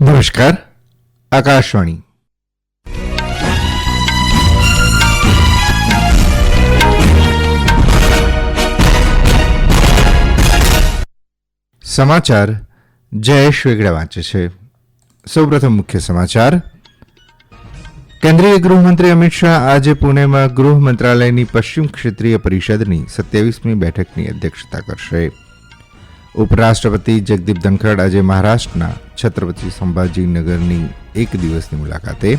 નમસ્કાર, આકાશવાણી. સમાચાર જયેશ વેગડા વાંચે છે. સૌપ્રથમ મુખ્ય સમાચાર. કેન્દ્રીય ગૃહમંત્રી અમિત શાહ આજે પુણેમાં ગૃહ મંત્રાલયની પશ્ચિમ ક્ષેત્રીય પરિષદની સત્યાવીસમી બેઠકની અધ્યક્ષતા કરશે. ઉપરાષ્ટ્રપતિ જગદીપ ધનખડ આજે મહારાષ્ટ્રના છત્રપતિ સંભાજીનગરની એક દિવસની મુલાકાતે.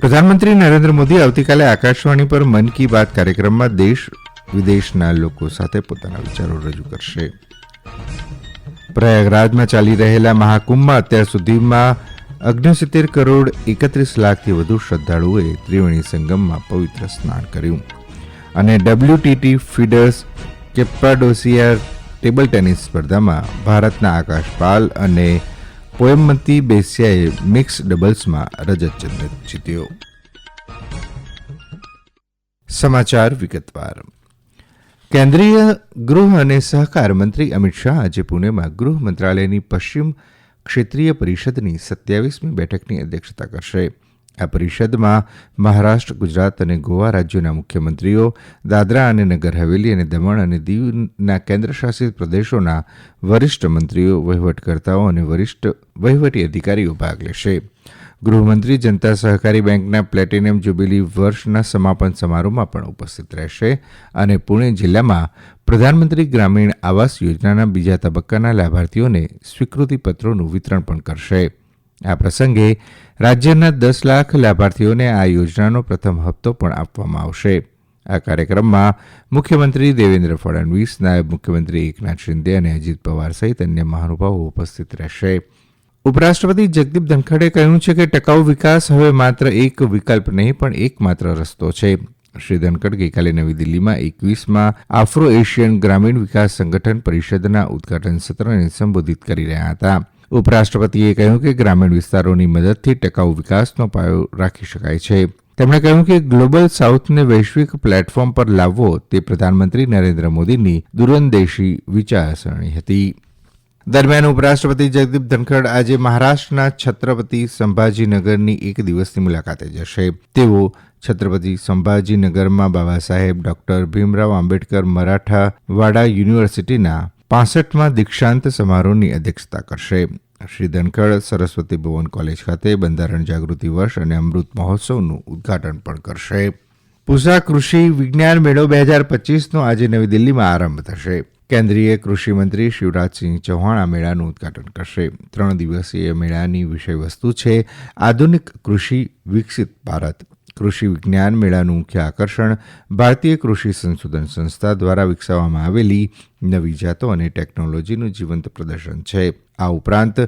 પ્રધાનમંત્રી નરેન્દ્ર મોદી આવતીકાલે આકાશવાણી પર મન કી બાત કાર્યક્રમમાં દેશ વિદેશના લોકો સાથે પોતાના વિચારો રજૂ કરશે. પ્રયાગરાજમાં ચાલી રહેલા મહાકુંભમાં અત્યાર સુધીમાં અગ્નસિત્તેર કરોડ એકત્રીસ લાખથી વધુ શ્રદ્ધાળુઓએ ત્રિવેણી સંગમમાં પવિત્ર સ્નાન કર્યું. અને WTT feeders Cappadocia table tennis સ્પર્ધામાં ભારતના આકાશ પાલ અને પોયમતી બેસિયાએ મિક્સ ડબલ્સમાં રજત ચંદ્રક જીત્યો. સમાચાર વિગતવાર. કેન્દ્રીય ગૃહ અને સહકાર મંત્રી અમિત શાહ આજે પુણેમાં ગૃહ મંત્રાલયની પશ્ચિમ ક્ષેત્રીય પરિષદની સત્યાવીસમી બેઠકની અધ્યક્ષતા કરશે. આ પરિષદમાં મહારાષ્ટ્ર, ગુજરાત અને ગોવા રાજ્યોના મુખ્યમંત્રીઓ, દાદરા અને નગર હવેલી અને દમણ અને દીવના કેન્દ્રશાસિત પ્રદેશોના વરિષ્ઠ મંત્રીઓ, વહીવટકર્તાઓ અને વરિષ્ઠ વહીવટી અધિકારીઓ ભાગ લેશે. ગૃહમંત્રી જનતા સહકારી બેંકના પ્લેટિનિયમ જ્યુબિલી વર્ષના સમાપન સમારોહમાં પણ ઉપસ્થિત રહેશે અને પુણે જિલ્લામાં પ્રધાનમંત્રી ગ્રામીણ આવાસ યોજનાના બીજા તબક્કાના લાભાર્થીઓને સ્વીકૃતિપત્રોનું વિતરણ પણ કરશે. આ પ્રસંગે રાજ્યના દસ લાખ લાભાર્થીઓને આ યોજનાનો પ્રથમ હપ્તો પણ આપવામાં આવશે. આ કાર્યક્રમમાં મુખ્યમંત્રી દેવેન્દ્ર ફડણવીસ, નાયબ મુખ્યમંત્રી એકનાથ શિંદે અને અજીત પવાર સહિત અન્ય મહાનુભાવો ઉપસ્થિત રહેશે. ઉપરાષ્ટ્રપતિ જગદીપ ધનખડે કહ્યું છે કે ટકાઉ વિકાસ હવે માત્ર એક વિકલ્પ નહીં, પણ એકમાત્ર રસ્તો છે. શ્રી ધનખડ ગઈકાલે નવી દિલ્હીમાં એકવીસમાં આફ્રો એશિયન ગ્રામીણ વિકાસ સંગઠન પરિષદના ઉદઘાટન સત્રને સંબોધિત કરી રહ્યા હતા. ઉપરાષ્ટ્રપતિએ કહ્યું કે ગ્રામીણ વિસ્તારોની મદદથી ટકાઉ વિકાસનો પાયો રાખી શકાય છે. તેમણે કહ્યું કે ગ્લોબલ સાઉથને વૈશ્વિક પ્લેટફોર્મ પર લાવવો તે પ્રધાનમંત્રી નરેન્દ્ર મોદીની દૂરંદેશી વિચારસરણી હતી. દરમિયાન ઉપરાષ્ટ્રપતિ જગદીપ ધનખડ આજે મહારાષ્ટ્રના છત્રપતિ સંભાજીનગરની એક દિવસની મુલાકાતે જશે. તેઓ છત્રપતિ સંભાજીનગરમાં બાબા સાહેબ ડોક્ટર ભીમરાવ આંબેડકર મરાઠા વાડા યુનિવર્સિટીના પાસઠમાં દીક્ષાંત સમારોહની અધ્યક્ષતા કરશે. શ્રી ધનખડ સરસ્વતી ભુવન કોલેજ ખાતે બંધારણ જાગૃતિ વર્ષ અને અમૃત મહોત્સવનું ઉદઘાટન પણ કરશે. પૂસા કૃષિ વિજ્ઞાન મેળો બે હજાર પચીસનો આજે નવી દિલ્હીમાં આરંભ થશે. કેન્દ્રીય કૃષિમંત્રી શિવરાજસિંહ ચૌહાણ આ મેળાનું ઉદઘાટન કરશે. ત્રણ દિવસીય મેળાની વિષયવસ્તુ છે આધુનિક કૃષિ વિકસિત ભારત. કૃષિ વિજ્ઞાન મેળાનું મુખ્ય આકર્ષણ ભારતીય કૃષિ સંશોધન સંસ્થા દ્વારા વિકસાવવામાં આવેલી નવી જાતો અને ટેકનોલોજીનું જીવંત પ્રદર્શન છે. આ ઉપરાંત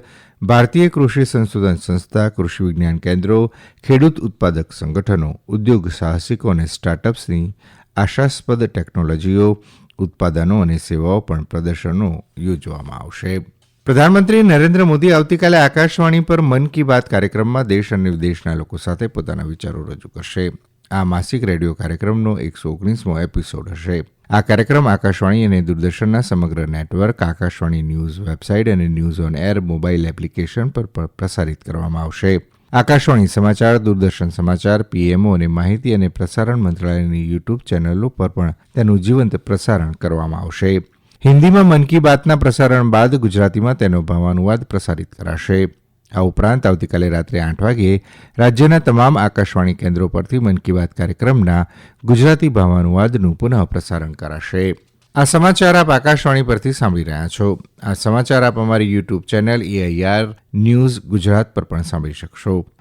ભારતીય કૃષિ સંશોધન સંસ્થા, કૃષિ વિજ્ઞાન કેન્દ્રો, ખેડૂત ઉત્પાદક સંગઠનો, ઉદ્યોગ સાહસિકો અને સ્ટાર્ટઅપ્સની આશાસ્પદ ટેકનોલોજીઓ, ઉત્પાદનો અને સેવાઓ પણ પ્રદર્શનો યોજવામાં આવશે. પ્રધાનમંત્રી નરેન્દ્ર મોદી આવતીકાલે આકાશવાણી પર મન કી બાત કાર્યક્રમમાં દેશ અને વિદેશના લોકો સાથે પોતાના વિચારો રજૂ કરશે. આ માસિક રેડિયો કાર્યક્રમનો એકસો ઓગણીસમો એપિસોડ હશે. આ કાર્યક્રમ આકાશવાણી અને દૂરદર્શનના સમગ્ર નેટવર્ક, આકાશવાણી ન્યૂઝ વેબસાઇટ અને news on air mobile application પર પણ પ્રસારિત કરવામાં આવશે. આકાશવાણી સમાચાર, દૂરદર્શન સમાચાર, પીએમઓ અને માહિતી અને પ્રસારણ મંત્રાલયની યુટ્યુબ ચેનલો પર પણ તેનું જીવંત પ્રસારણ કરવામાં આવશે. હિન્દીમાં મન કી બાતના પ્રસારણ બાદ ગુજરાતીમાં તેનો ભાવાનુવાદ પ્રસારિત કરાશે. આ ઉપરાંત આવતીકાલે રાત્રે આઠ વાગે રાજ્યના તમામ આકાશવાણી કેન્દ્રો પરથી મન કી બાત કાર્યક્રમના ગુજરાતી ભાવાનુવાદનું પુનઃ પ્રસારણ કરાશે. આ સમાચાર આપ આકાશવાણી પરથી સાંભળી રહ્યા છો. આ સમાચાર આપ અમારી YouTube channel AIR news Gujarat પર પણ સાંભળી શકશો.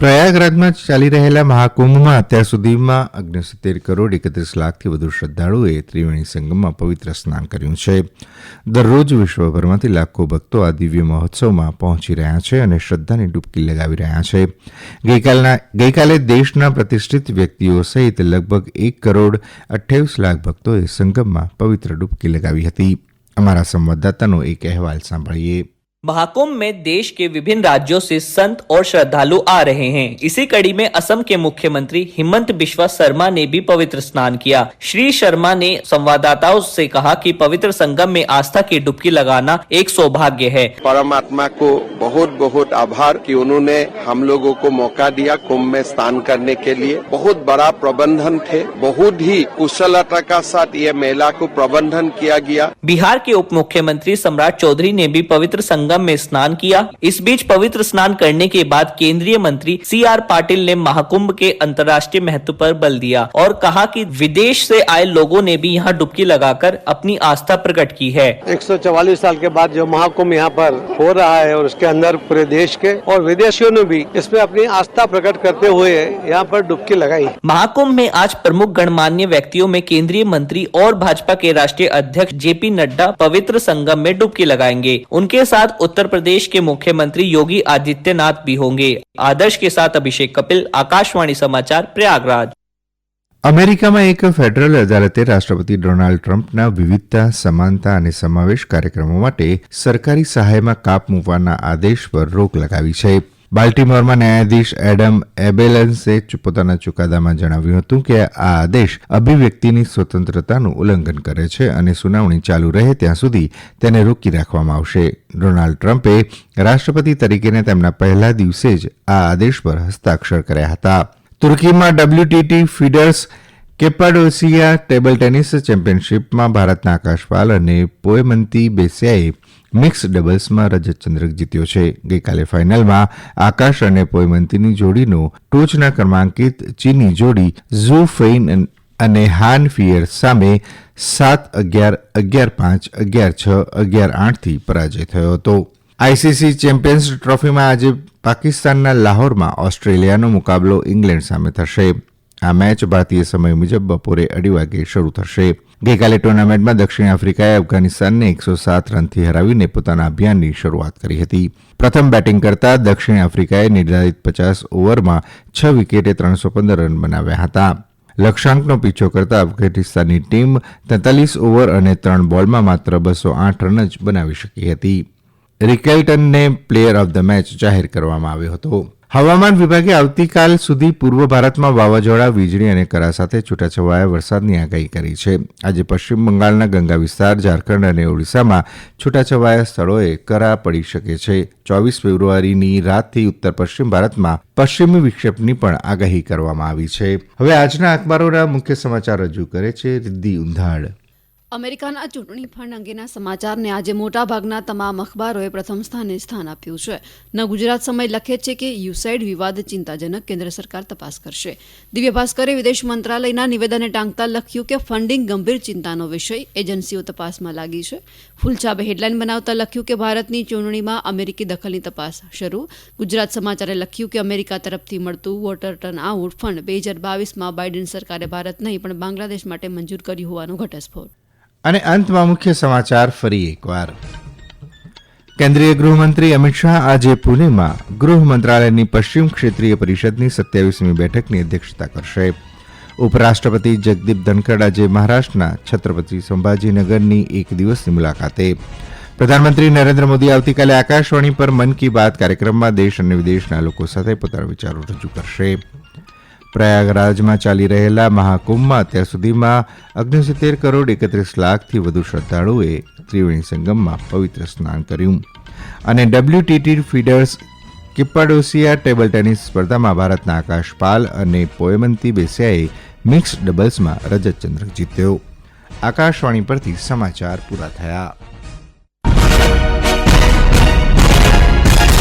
પ્રયાગરાજમાં ચાલી રહેલા મહાકુંભમાં અત્યાર સુધીમાં અગ્નિસિત્તેર કરોડ એકત્રીસ લાખથી વધુ શ્રદ્ધાળુએ ત્રિવેણી સંગમમાં પવિત્ર સ્નાન કર્યું છે. દરરોજ વિશ્વભરમાંથી લાખો ભક્તો આ દિવ્ય મહોત્સવમાં પહોંચી રહ્યા છે અને શ્રદ્ધાની ડૂબકી લગાવી રહ્યા છે. ગઈકાલે દેશના પ્રતિષ્ઠિત વ્યક્તિઓ સહિત લગભગ એક કરોડ અઠ્યાવીસ લાખ ભક્તોએ સંગમમાં પવિત્ર ડૂબકી લગાવી હતી. અમારા સંવાદદાતાનો એક અહેવાલ સાંભળીએ. महाकुंभ में देश के विभिन्न राज्यों से संत और श्रद्धालु आ रहे हैं। इसी कड़ी में असम के मुख्यमंत्री हिमंत बिश्वा शर्मा ने भी पवित्र स्नान किया। श्री शर्मा ने संवाददाताओं से कहा कि पवित्र संगम में आस्था की डुबकी लगाना एक सौभाग्य है। परमात्मा को बहुत बहुत आभार कि उन्होंने हम लोगों को मौका दिया कुंभ में स्नान करने के लिए। बहुत बड़ा प्रबंधन थे बहुत ही कुशलता का साथ ये मेला को प्रबंधन किया गया। बिहार के उप मुख्यमंत्री सम्राट चौधरी ने भी पवित्र संगम में स्नान किया। इस बीच पवित्र स्नान करने के बाद केंद्रीय मंत्री सी आर पाटिल ने महाकुंभ के अंतर्राष्ट्रीय महत्व पर बल दिया और कहा कि विदेश से आए लोगों ने भी यहाँ डुबकी लगाकर अपनी आस्था प्रकट की है। 144 साल के बाद जो महाकुंभ यहाँ पर हो रहा है और उसके अंदर पूरे देश के और विदेशियों ने भी इसमें अपनी आस्था प्रकट करते हुए यहाँ पर डुबकी लगाई महाकुंभ में आज प्रमुख गणमान्य व्यक्तियों में केंद्रीय मंत्री और भाजपा के राष्ट्रीय अध्यक्ष जेपी नड्डा पवित्र संगम में डुबकी लगाएँगे। उनके साथ उत्तर प्रदेश के मुख्यमंत्री योगी आदित्यनाथ भी होंगे आदर्श के साथ अभिषेक कपिल आकाशवाणी समाचार प्रयागराज અમેરિકામાં એક ફેડરલ અદાલતે રાષ્ટ્રપતિ ડોનાલ્ડ ટ્રમ્પના વિવિધતા સમાનતા અને સમાવેશ કાર્યક્રમો માટે સરકારી સહાયમાં કાપ મૂકવાના આદેશ પર રોક લગાવી છે બાલ્ટીમોરમાં ન્યાયાધીશ એડમ એબેલન્સે પોતાના ચુકાદામાં જણાવ્યું હતું કે આ આદેશ અભિવ્યક્તિની સ્વતંત્રતાનું ઉલ્લંઘન કરે છે અને સુનાવણી ચાલુ રહે ત્યાં સુધી તેને રોકી રાખવામાં આવશે. ડોનાલ્ડ ટ્રમ્પે રાષ્ટ્રપતિ તરીકેને તેમના પહેલા દિવસે જ આ આદેશ પર હસ્તાક્ષર કર્યા હતા. તુર્કીમાં WTT feeders Cappadocia table tennis ચેમ્પિયનશિપમાં ભારતના આકાશપાલ અને પોયમંતી બેસિયાએ મિક્સ ડબલ્સમાં રજત ચંદ્રક જીત્યો છે. ગઈકાલે ફાઇનલમાં આકાશ અને પોયમંતીની જોડીનો ટોચના ક્રમાંકિત ચીની જોડી ઝુ ફેઇન અને હાન ફિયર સામે સાત અગિયાર અગિયાર પાંચ, અગિયાર છ, અગિયાર આઠથી પરાજય થયો હતો. આઈસીસી ચેમ્પિયન્સ ટ્રોફીમાં આજે પાકિસ્તાનના લાહોરમાં ઓસ્ટ્રેલિયાનો મુકાબલો ઇંગ્લેન્ડ સામે થશે. આ મેચ ભારતીય સમય મુજબ બપોરે અઢી વાગે શરૂ થશે. ગઈકાલે ટુર્નામેન્ટમાં દક્ષિણ આફ્રિકાએ અફઘાનિસ્તાનને એકસો સાત રનથી હરાવીને પોતાના અભિયાનની શરૂઆત કરી હતી. પ્રથમ બેટિંગ કરતા દક્ષિણ આફ્રિકાએ નિર્ધારિત પચાસ ઓવરમાં છ વિકેટે ત્રણસો પંદર રન બનાવ્યા હતા. લક્ષ્યાંકનો પીછો કરતા અફઘાનિસ્તાનની ટીમ તેતાલીસ ઓવર અને ત્રણ બોલમાં માત્ર બસો આઠ રન જ બનાવી શકી હતી. રિકેલ્ટનને પ્લેયર ઓફ ધ મેચ જાહેર કરવામાં આવ્યો હતો. હવામાન વિભાગે આવતીકાલ સુધી પૂર્વ ભારતમાં વાવાઝોડા, વીજળી અને કરા સાથે છૂટાછવાયા વરસાદની આગાહી કરી છે. આજે પશ્ચિમ બંગાળના ગંગા વિસ્તાર, ઝારખંડ અને ઓડિશામાં છૂટાછવાયા સ્થળોએ કરા પડી શકે છે. ચોવીસ ફેબ્રુઆરીની રાતથી ઉત્તર પશ્ચિમ ભારતમાં પશ્ચિમી વિક્ષેપની પણ આગાહી કરવામાં આવી છે. હવે આજના અખબારોના મુખ્ય સમાચાર રજૂ કરે છે રિદ્ધિ ઉંધાડ. અમેરિકાના ચૂંટણી ફંડ અંગેના સમાચારને આજે મોટાભાગના તમામ અખબારોએ પ્રથમ સ્થાને સ્થાન આપ્યું છે. ન ગુજરાત સમય લખે છે કે યુસાઇડ વિવાદ ચિંતાજનક, કેન્દ્ર સરકાર તપાસ કરશે. દિવ્ય ભાસ્કરે વિદેશ મંત્રાલયના નિવેદનને ટાંકતા લખ્યું કે ફંડિંગ ગંભીર ચિંતાનો વિષય, એજન્સીઓ તપાસમાં લાગી છે. ફૂલછાબે હેડલાઇન બનાવતા લખ્યું કે ભારતની ચૂંટણીમાં અમેરિકી દખલની તપાસ શરૂ. ગુજરાત સમાચારે લખ્યું કે અમેરિકા તરફથી મળતું વોટર ટર્ન આઉટ ફંડ બે હજાર બાવીસમાં બાઇડન સરકારે ભારત નહીં, પણ બાંગ્લાદેશ માટે મંજૂર કર્યું હોવાનો ઘટસ્ફોટ. અને અંતમાં મુખ્ય સમાચાર ફરી એકવાર. કેન્દ્રીય ગૃહમંત્રી અમિત શાહ આજે પુણેમાં ગૃહ મંત્રાલયની પશ્ચિમ ક્ષેત્રીય પરિષદની સત્યાવીસમી બેઠકની અધ્યક્ષતા કરશે. ઉપરાષ્ટ્રપતિ જગદીપ ધનખડ આજે મહારાષ્ટ્રના છત્રપતિ સંભાજીનગરની એક દિવસની મુલાકાતે. પ્રધાનમંત્રી નરેન્દ્ર મોદી આવતીકાલે આકાશવાણી પર મન કી બાત કાર્યક્રમમાં દેશ અને વિદેશના લોકો સાથે પોતાના વિચારો રજૂ કરશે. પ્રયાગરાજમાં ચાલી રહેલા મહાકુંભમાં અત્યાર સુધીમાં અગ્નિસિત્તેર કરોડ એકત્રીસ લાખથી વધુ શ્રદ્ધાળુએ ત્રિવેણી સંગમમાં પવિત્ર સ્નાન કર્યું. અને WTT feeders Cappadocia table tennis સ્પર્ધામાં ભારતના આકાશ પાલ અને પોયમંતી બેસિયાએ મિક્સ ડબલ્સમાં રજત ચંદ્રક જીત્યો. આકાશવાણી પરથી સમાચાર પૂરા થયા.